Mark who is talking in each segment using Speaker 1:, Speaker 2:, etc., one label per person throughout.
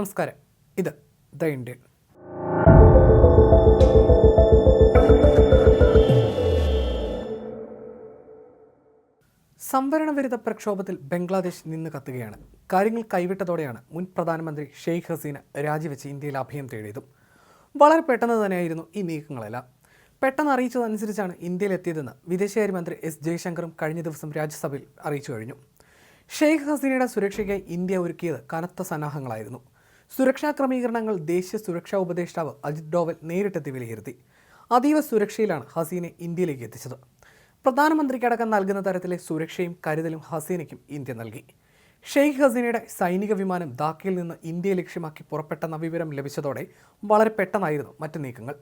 Speaker 1: നമസ്കാരം. ഇത് the Indian. സംവരണ വിരുദ്ധ പ്രക്ഷോഭത്തിൽ ബംഗ്ലാദേശ് നിന്ന് കത്തുകയാണ്. കാര്യങ്ങൾ കൈവിട്ടതോടെയാണ് മുൻ പ്രധാനമന്ത്രി ഷെയ്ഖ് ഹസീന രാജിവെച്ച് ഇന്ത്യയിൽ അഭയം തേടിയതും. വളരെ പെട്ടെന്ന് തന്നെയായിരുന്നു ഈ നീക്കങ്ങളെല്ലാം. പെട്ടെന്ന് അറിയിച്ചതനുസരിച്ചാണ് ഇന്ത്യയിലെത്തിയതെന്ന് വിദേശകാര്യമന്ത്രി എസ് ജയശങ്കറും കഴിഞ്ഞ ദിവസം രാജ്യസഭയിൽ അറിയിച്ചു കഴിഞ്ഞു. ഷെയ്ഖ് ഹസീനയുടെ സുരക്ഷയ്ക്കായി ഇന്ത്യ ഒരുക്കിയത് കനത്ത സന്നാഹങ്ങളായിരുന്നു. സുരക്ഷാ ക്രമീകരണങ്ങൾ ദേശീയ സുരക്ഷാ ഉപദേഷ്ടാവ് അജിത് ഡോവൽ നേരിട്ടെത്തി വിലയിരുത്തി. അതീവ സുരക്ഷയിലാണ് ഹസീനെ ഇന്ത്യയിലേക്ക് എത്തിച്ചത്. പ്രധാനമന്ത്രിക്കടക്കം നൽകുന്ന തരത്തിലെ സുരക്ഷയും കരുതലും ഹസീനയ്ക്കും ഇന്ത്യ നൽകി. ഷെയ്ഖ് ഹസീനയുടെ സൈനിക വിമാനം ധാക്കയിൽ നിന്ന് ഇന്ത്യയെ ലക്ഷ്യമാക്കി പുറപ്പെട്ടെന്ന വിവരം ലഭിച്ചതോടെ വളരെ പെട്ടെന്നായിരുന്നു മറ്റ് നീക്കങ്ങൾ.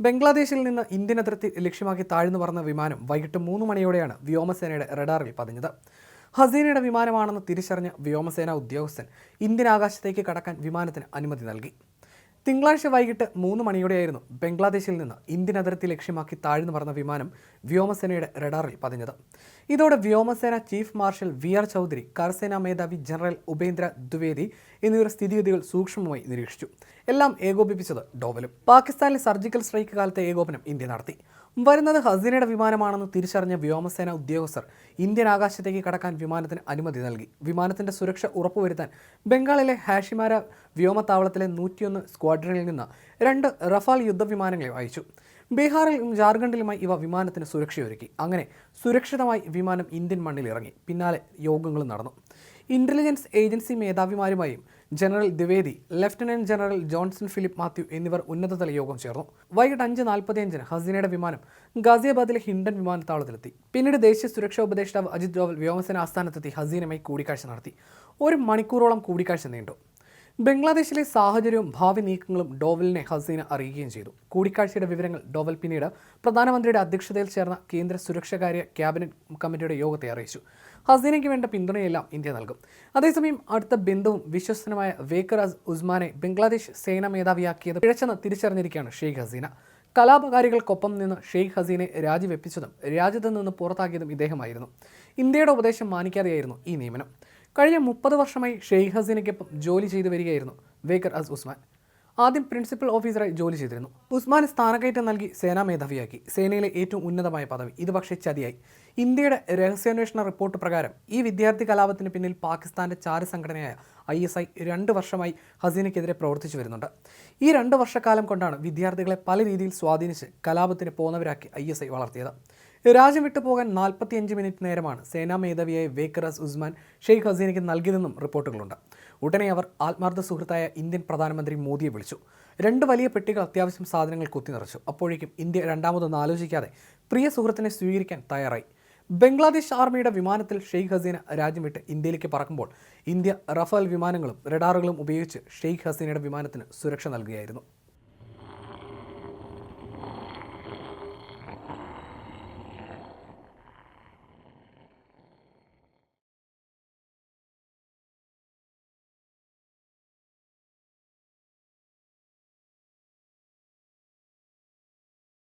Speaker 1: ബംഗ്ലാദേശിൽ നിന്ന് ഇന്ത്യൻ അതിർത്തി ലക്ഷ്യമാക്കി താഴ്ന്നു പറന്ന വിമാനം വൈകിട്ട് മൂന്ന് മണിയോടെയാണ് വ്യോമസേനയുടെ റഡാറിൽ പതിഞ്ഞത്. ഹസീനയുടെ വിമാനമാണെന്ന് തിരിച്ചറിഞ്ഞ വ്യോമസേന ഉദ്യോഗസ്ഥൻ ഇന്ത്യൻ ആകാശത്തേക്ക് കടക്കാൻ വിമാനത്തിന് അനുമതി നൽകി. തിങ്കളാഴ്ച വൈകിട്ട് മൂന്ന് മണിയോടെയായിരുന്നു ബംഗ്ലാദേശിൽ നിന്ന് ഇന്ത്യൻ അതിർത്തി ലക്ഷ്യമാക്കി താഴ്ന്നു പറന്ന വിമാനം വ്യോമസേനയുടെ റഡാറിൽ പതിഞ്ഞത്. ഇതോടെ വ്യോമസേന chief marshal V R Chaudhari കരസേനാ മേധാവി ജനറൽ ഉപേന്ദ്ര ദ്വിവേദി എന്നിവർ സ്ഥിതിഗതികൾ സൂക്ഷ്മമായി നിരീക്ഷിച്ചു. എല്ലാം ഏകോപിപ്പിച്ചത് ഡോവലും. പാകിസ്ഥാനിലെ സർജിക്കൽ സ്ട്രൈക്ക് കാലത്തെ ഏകോപനം ഇന്ത്യ നടത്തി. വരുന്നത് ഹസീനയുടെ വിമാനമാണെന്ന് തിരിച്ചറിഞ്ഞ വ്യോമസേന ഉദ്യോഗസ്ഥർ ഇന്ത്യൻ ആകാശത്തേക്ക് കടക്കാൻ വിമാനത്തിന് അനുമതി നൽകി. വിമാനത്തിന്റെ സുരക്ഷ ഉറപ്പുവരുത്താൻ ബംഗാളിലെ ഹാഷിമാര വ്യോമത്താവളത്തിലെ നൂറ്റിയൊന്ന് സ്ക്വാഡ്രണിൽ നിന്ന് രണ്ട് റഫാൽ യുദ്ധവിമാനങ്ങളെ അയച്ചു. ബീഹാറിലും ജാർഖണ്ഡിലുമായി ഇവ വിമാനത്തിന് സുരക്ഷയൊരുക്കി. അങ്ങനെ സുരക്ഷിതമായി വിമാനം ഇന്ത്യൻ മണ്ണിൽ ഇറങ്ങി. പിന്നാലെ യോഗങ്ങൾ നടന്നു. Intelligence agency മേധാവിമാരുമായും general Dwivedi lieutenant general Johnson Philip Mathew എന്നിവർ ഉന്നതതല യോഗം ചേർന്നു. വൈകിട്ട് അഞ്ച് നാൽപ്പത്തിയഞ്ചിന് ഹസീനയുടെ വിമാനം ഗാസിയാബാദിലെ ഹിൻഡൻ വിമാനത്താവളത്തിലെത്തി. പിന്നീട് ദേശീയ സുരക്ഷാ ഉപദേഷ്ടാവ് അജിത് ഡോവൽ വ്യോമസേന ആസ്ഥാനത്തെത്തി ഹസീനയുമായി കൂടിക്കാഴ്ച നടത്തി. ഒരു മണിക്കൂറോളം കൂടിക്കാഴ്ച നീണ്ടു. ബംഗ്ലാദേശിലെ സാഹചര്യവും ഭാവി നീക്കങ്ങളും ഡോവലിനെ ഹസീന അറിയുകയും ചെയ്തു. കൂടിക്കാഴ്ചയുടെ വിവരങ്ങൾ ഡോവൽ പിന്നീട് പ്രധാനമന്ത്രിയുടെ അധ്യക്ഷതയിൽ ചേർന്ന കേന്ദ്ര സുരക്ഷാകാര്യ ക്യാബിനറ്റ് കമ്മിറ്റിയുടെ യോഗത്തെ അറിയിച്ചു. ഹസീനയ്ക്ക് വേണ്ട പിന്തുണയെല്ലാം ഇന്ത്യ നൽകും. അതേസമയം അടുത്ത ബന്ധുവും വിശ്വസനമായ വേക്കർ ഉസ്മാനെ ബംഗ്ലാദേശ് സേനാ മേധാവിയാക്കിയത് പിഴച്ചെന്ന് തിരിച്ചറിഞ്ഞിരിക്കുകയാണ് ഷെയ്ഖ് ഹസീന. കലാപകാരികൾക്കൊപ്പം നിന്ന് ഷെയ്ഖ് ഹസീനെ രാജിവെപ്പിച്ചതും രാജ്യത്ത് നിന്ന് പുറത്താക്കിയതും ഇദ്ദേഹമായിരുന്നു. ഇന്ത്യയുടെ ഉപദേശം മാനിക്കാതെയായിരുന്നു ഈ നിയമനം. കഴിഞ്ഞ മുപ്പത് വർഷമായി ഷെയ്ഖ് ഹസീനയ്ക്കൊപ്പം ജോലി ചെയ്തു വരികയായിരുന്നു വേക്കർ അസ് ഉസ്മാൻ. ആദ്യം പ്രിൻസിപ്പൽ ഓഫീസറായി ജോലി ചെയ്തിരുന്നു. ഉസ്മാൻ സ്ഥാനക്കയറ്റം നൽകി സേനാ മേധാവിയാക്കി. സേനയിലെ ഏറ്റവും ഉന്നതമായ പദവി. ഇത് പക്ഷേ ചതിയായി. ഇന്ത്യയുടെ രഹസ്യാന്വേഷണ റിപ്പോർട്ട് പ്രകാരം ഈ വിദ്യാർത്ഥി കലാപത്തിന് പിന്നിൽ പാകിസ്ഥാന്റെ ചാര സംഘടനയായ ഐ എസ് ഐ രണ്ട് വർഷമായി ഹസീനയ്ക്കെതിരെ പ്രവർത്തിച്ചു വരുന്നുണ്ട്. ഈ രണ്ട് വർഷക്കാലം കൊണ്ടാണ് വിദ്യാർത്ഥികളെ പല രീതിയിൽ സ്വാധീനിച്ച് കലാപത്തിന് പോന്നവരാക്കി ഐ എസ് ഐ വളർത്തിയത്. രാജ്യം വിട്ടു പോകാൻ നാൽപ്പത്തിയഞ്ച് മിനിറ്റ് നേരമാണ് സേനാ മേധാവിയായ വേക്കറസ് ഉസ്മാൻ ഷെയ്ഖ് ഹസീനയ്ക്ക് നൽകിയതെന്നും റിപ്പോർട്ടുകളുണ്ട്. ഉടനെ അവർ ആത്മാർത്ഥ സുഹൃത്തായ ഇന്ത്യൻ പ്രധാനമന്ത്രി മോദിയെ വിളിച്ചു. രണ്ട് വലിയ പെട്ടികൾ അത്യാവശ്യം സാധനങ്ങൾ കുത്തി നിറച്ചു. അപ്പോഴേക്കും ഇന്ത്യ രണ്ടാമതൊന്നും ആലോചിക്കാതെ പ്രിയ സുഹൃത്തിനെ സ്വീകരിക്കാൻ തയ്യാറായി. ബംഗ്ലാദേശ് ആർമിയുടെ വിമാനത്തിൽ ഷെയ്ഖ് ഹസീന രാജ്യം വിട്ട് ഇന്ത്യയിലേക്ക് പറക്കുമ്പോൾ ഇന്ത്യ റഫാൽ വിമാനങ്ങളും റഡാറുകളും ഉപയോഗിച്ച് ഷെയ്ഖ് ഹസീനയുടെ വിമാനത്തിന് സുരക്ഷ നൽകുകയായിരുന്നു.